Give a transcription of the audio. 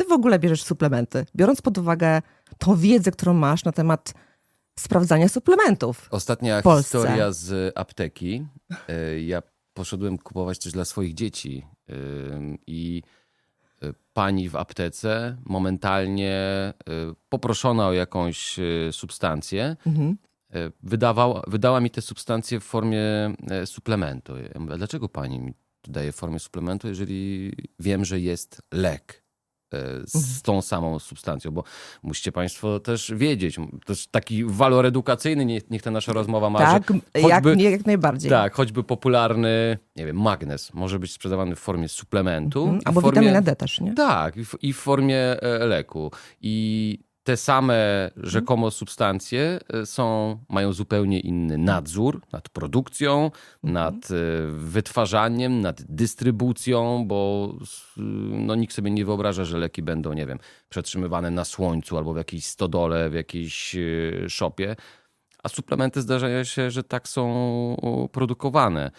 ty w ogóle bierzesz suplementy? Biorąc pod uwagę tą wiedzę, którą masz na temat sprawdzania suplementów. Ostatnia historia z apteki. E, Ja poszedłem kupować coś dla swoich dzieci i e, pani w aptece momentalnie e, poproszona o jakąś e, substancję, Mhm. e, wydawała, wydała mi te substancje w formie e, suplementu. Ja mówię, "A dlaczego pani mi daje w formie suplementu, jeżeli wiem, że jest lek e, z tą samą substancją? Bo musicie państwo też wiedzieć, też taki walor edukacyjny, nie- niech ta nasza rozmowa ma, Tak, jak, choćby- nie, jak najbardziej. tak, choćby popularny, nie wiem, magnes może być sprzedawany w formie suplementu. Mhm. Albo formie, witamina D też, nie? Tak, i w, i w formie e, leku. I te same rzekomo substancje e, są, mają zupełnie inny nadzór nad produkcją, nad e, wytwarzaniem, nad dystrybucją, bo s- no, nikt sobie nie wyobraża, że leki będą, nie wiem, przetrzymywane na słońcu albo w jakiejś stodole, w jakiejś e, szopie. A suplementy zdarzają się, że tak są produkowane.